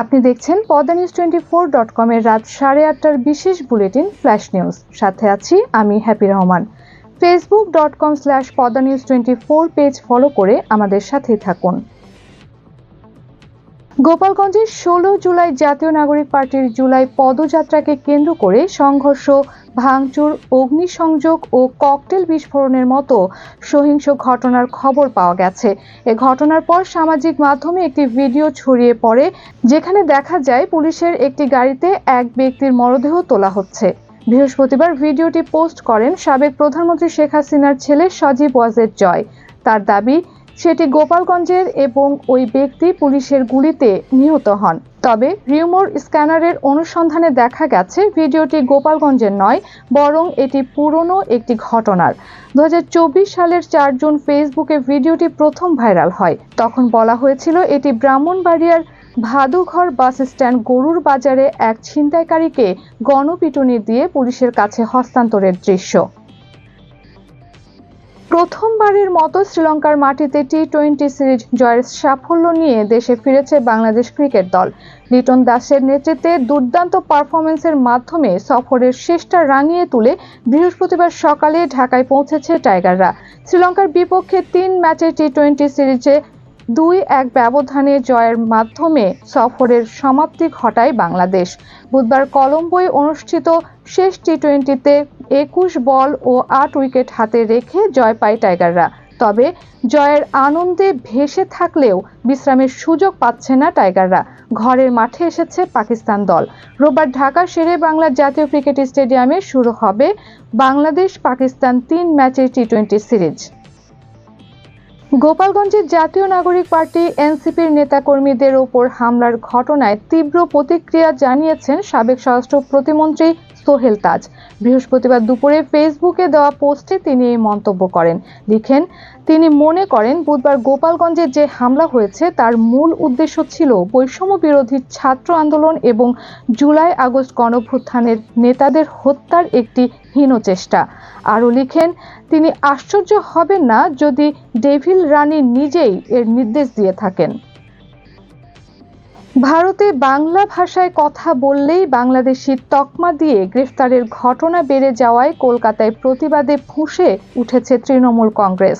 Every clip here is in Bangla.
আপনি দেখছেন Padma news twenty four dot কমের রাত সাড়ে আটটার বিশেষ বুলেটিন ফ্ল্যাশ নিউজ সাথে আছি আমি Happy Rahman Facebook dot com slash Padma news twenty four page follow করে আমাদের সাথেই থাকুন। গোপালগঞ্জের ষোলো জুলাই জাতীয় নাগরিক পার্টির জুলাই পদযাত্রাকে কেন্দ্র করে সংঘর্ষ ভাঙচুর, অগ্নিসংযোগ ও ককটেল বিস্ফোরণের মতো সহিংস ঘটনার খবর পাওয়া গেছে। এ ঘটনার পর সামাজিক মাধ্যমে একটি ভিডিও ছড়িয়ে পড়ে, যেখানে দেখা যায় পুলিশের একটি গাড়িতে এক ব্যক্তির মরদেহ তোলা হচ্ছে। বৃহস্পতিবার ভিডিওটি পোস্ট করেন সাবেক প্রধানমন্ত্রী শেখ হাসিনার ছেলে সজীব ওয়াজেদ জয়। তার দাবি, সেটি গোপালগঞ্জের এবং ওই ব্যক্তি পুলিশের গুলিতে নিহত হন। তবে রিউমোর স্ক্যানারের অনুসন্ধানে দেখা গেছে, ভিডিওটি গোপালগঞ্জের নয়, বরং এটি পুরনো একটি ঘটনার। দু হাজার চব্বিশ সালের চার জুন ফেসবুকে ভিডিওটি প্রথম ভাইরাল হয়। তখন বলা হয়েছিল, এটি ব্রাহ্মণবাড়িয়ার ভাদুঘর বাস স্ট্যান্ড গরুর বাজারে এক ছিনতাইকারীকে গণপিটুনি দিয়ে পুলিশের কাছে হস্তান্তরের দৃশ্য। প্রথমবারের মতো শ্রীলঙ্কার মাটিতে টি টোয়েন্টি সিরিজ জয়ের সাফল্য নিয়ে দেশে ফিরেছে বাংলাদেশ ক্রিকেট দল। লিটন দাসের নেতৃত্বে দুর্দান্ত পারফরমেন্সের মাধ্যমে সফরের শেষটা রাঙিয়ে তুলে বৃহস্পতিবার সকালে ঢাকায় পৌঁছেছে টাইগাররা। শ্রীলঙ্কার বিপক্ষে তিন ম্যাচে টি টোয়েন্টি সিরিজে দুই এক ব্যবধানে জয়ের মাধ্যমে সফরের সমাপ্তি ঘটায় বাংলাদেশ। বুধবার কলম্বোয় অনুষ্ঠিত শেষ টি টোয়েন্টিতে একুশ বল ও আট উইকেট হাতে রেখে জয় পায় টাইগাররা। তবে জয়ের আনন্দে ভেসে থাকলেও বিশ্রামের সুযোগ পাচ্ছে না টাইগাররা। ঘরের মাঠে এসেছে পাকিস্তান দল। রোববার ঢাকার শেরে বাংলা জাতীয় ক্রিকেট স্টেডিয়ামে শুরু হবে বাংলাদেশ পাকিস্তান তিন ম্যাচের টি টোয়েন্টি সিরিজ। গোপালগঞ্জের জাতীয় নাগরিক পার্টি এনসিপির নেতাকর্মীদের ওপর হামলার ঘটনায় তীব্র প্রতিক্রিয়া জানিয়েছেন সাবেক স্বরাষ্ট্র প্রতিমন্ত্রী সোহেল তাজ। বৃহস্পতিবার দুপুরে ফেসবুকে দেওয়া পোস্টে তিনি এই মন্তব্য করেন। লিখেন, তিনি মনে করেন, বুধবার গোপালগঞ্জে যে হামলা হয়েছে তার মূল উদ্দেশ্য ছিল বৈষম্য বিরোধী ছাত্র আন্দোলন এবং জুলাই আগস্ট গণভ্যুত্থানের নেতাদের হত্যার একটি হীন চেষ্টা। আরও লিখেন, তিনি আশ্চর্য হবেন না যদি ডেভিল রানী নিজেই এর নির্দেশ দিয়ে থাকেন। ভারতে বাংলা ভাষায় কথা বললেই বাংলাদেশি তকমা দিয়ে গ্রেফতারের ঘটনা বেড়ে যাওয়ায় কলকাতায় প্রতিবাদে ফুঁসে উঠেছে তৃণমূল কংগ্রেস।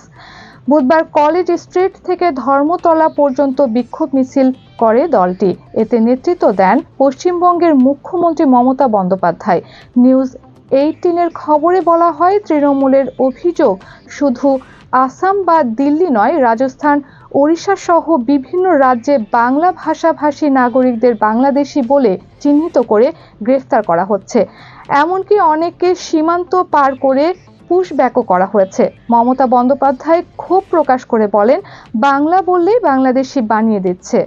বুধবার কলেজ স্ট্রিট থেকে ধর্মতলা পর্যন্ত বিক্ষোভ মিছিল করে দলটি। এতে নেতৃত্ব দেন পশ্চিমবঙ্গের মুখ্যমন্ত্রী মমতা বন্দ্যোপাধ্যায়। নিউজ এইটিনের খবরে বলা হয়, তৃণমূলের অভিযোগ, শুধু আসাম বা দিল্লি নয়, রাজস্থান, ওড়িশা সহ বিভিন্ন রাজ্যে বাংলা ভাষাভাষী নাগরিকদের বাংলাদেশি বলে চিহ্নিত করে গ্রেফতার করা হচ্ছে। এমনকি অনেককে সীমান্ত পার করে পুশব্যাকও করা হয়েছে। মমতা বন্দ্যোপাধ্যায় ক্ষোভ প্রকাশ করে বলেন, বাংলা বললেই বাংলাদেশি বানিয়ে দিচ্ছে।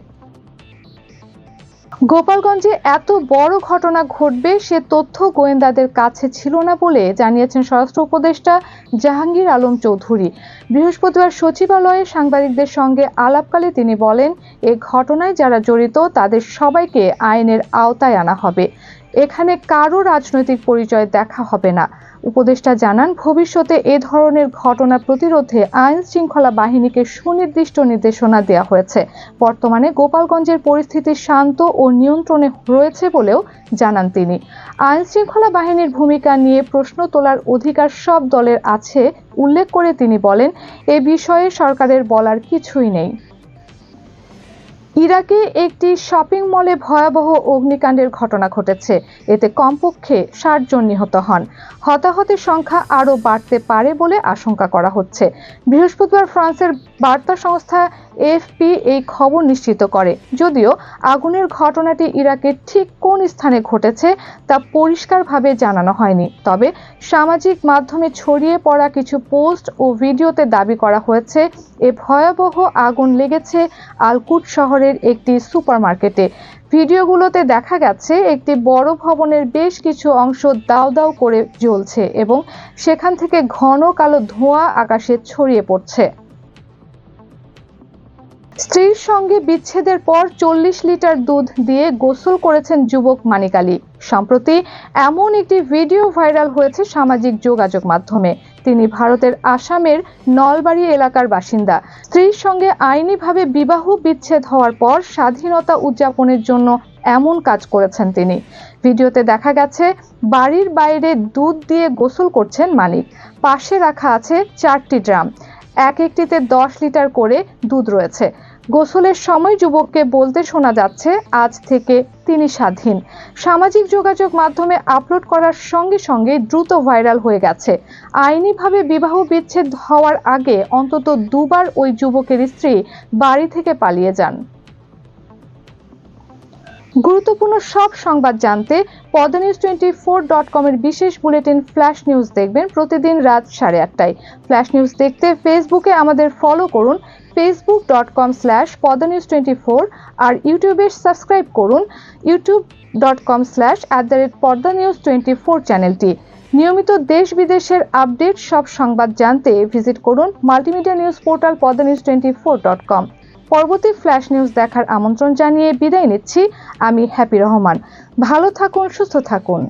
গোপালগঞ্জে এত বড় ঘটনা ঘটবে, সে তথ্য গোয়েন্দাদের কাছে ছিল না বলে জানিয়েছেন স্বরাষ্ট্র উপদেষ্টা জাহাঙ্গীর আলম চৌধুরী। বৃহস্পতিবার সচিবালয়ে সাংবাদিকদের সঙ্গে আলাপকালে তিনি বলেন, এ ঘটনায় যারা জড়িত, তাদের সবাইকে আইনের আওতায় আনা হবে। এখানে কারও রাজনৈতিক পরিচয় দেখা হবে না। উপদেষ্টা জানান, ভবিষ্যতে এ ধরনের ঘটনা প্রতিরোধে আইন শৃঙ্খলা বাহিনীকে সুনির্দিষ্ট নির্দেশনা দেওয়া হয়েছে। বর্তমানে গোপালগঞ্জের পরিস্থিতি শান্ত ও নিয়ন্ত্রণে রয়েছে বলেও জানান তিনি। আইন শৃঙ্খলা বাহিনীর ভূমিকা নিয়ে প্রশ্ন তোলার অধিকার সব দলের আছে, উল্লেখ করে তিনি বলেন, এ বিষয়ে সরকারের বলার কিছুই নেই। ইরাকে একটি শপিং মলে ভয়াবহ অগ্নিকাণ্ডের ঘটনা ঘটেছে। এতে কমপক্ষে ষাট জন নিহত হন। হতাহতের সংখ্যা আরও বাড়তে পারে বলে আশঙ্কা করা হচ্ছে। বৃহস্পতিবার ফ্রান্সের বার্তা সংস্থা এফপি এই খবর নিশ্চিত করে। যদিও আগুনের ঘটনাটি ইরাকের ঠিক কোন স্থানে ঘটেছে তা পরিষ্কারভাবে জানানো হয়নি। তবে সামাজিক মাধ্যমে ছড়িয়ে পড়া কিছু পোস্ট ও ভিডিওতে দাবি করা হয়েছে, এ ভয়াবহ আগুন লেগেছে আলকুট শহরের একটি সুপারমার্কেটে। ভিডিওগুলোতে দেখা গেছে, একটি বড় ভবনের বেশ কিছু অংশ দাও দাও করে জ্বলছে এবং সেখান থেকে ঘন কালো ধোঁয়া আকাশে ছড়িয়ে পড়ছে। স্ত্রীর সঙ্গে বিচ্ছেদের পর চল্লিশ লিটার দুধ দিয়ে গোসল করেছেন যুবক মানিক আলী। সম্প্রতি এমন একটি ভিডিও ভাইরাল হয়েছে সামাজিক যোগাযোগ মাধ্যমে। তিনি ভারতের আসামের নলবাড়ি এলাকার বাসিন্দা। স্ত্রীর সঙ্গে আইনিভাবে বিবাহ বিচ্ছেদ হওয়ার পর স্বাধীনতা উদযাপনের জন্য এমন কাজ করেছেন তিনি। ভিডিওতে দেখা গেছে, বাড়ির বাইরে দুধ দিয়ে গোসল করছেন মালিক। পাশে রাখা আছে চারটি ড্রাম। এক একটিতে দশ লিটার করে দুধ রয়েছে। গোসলের সময় যুবককে বলতে শোনা যাচ্ছে, আজ থেকে তিনি স্বাধীন। সামাজিক যোগাযোগ মাধ্যমে আপলোড করার সঙ্গে সঙ্গে দ্রুত ভাইরাল হয়ে গেছে। আইনিভাবে বিবাহ বিচ্ছেদ হওয়ার আগে অন্তত দুবার ওই যুবকের স্ত্রী বাড়ি থেকে পালিয়ে যান। গুরুত্বপূর্ণ সব সংবাদ জানতে পদনিউজ টোয়েন্টি ফোর ডট কমের বিশেষ বুলেটিন ফ্ল্যাশ নিউজ দেখবেন প্রতিদিন রাত সাড়ে আটটায়। ফ্ল্যাশ নিউজ দেখতে ফেসবুকে আমাদের ফলো করুন। Facebook dot com slash Padma news twenty four আর ইউটিউবে সাবস্ক্রাইব করুন YouTube dot com slash at the rate Padma news twenty four চ্যানেলটি নিয়মিত দেশ বিদেশের আপডেট, সব সংবাদ জানতে ভিজিট করুন multimedia news portal Padma news twenty four dot com পরবর্তী ফ্ল্যাশ নিউজ দেখার আমন্ত্রণ জানিয়ে বিদায় নিচ্ছি। আমি হ্যাপি রহমান। ভালো থাকুন, সুস্থ থাকুন।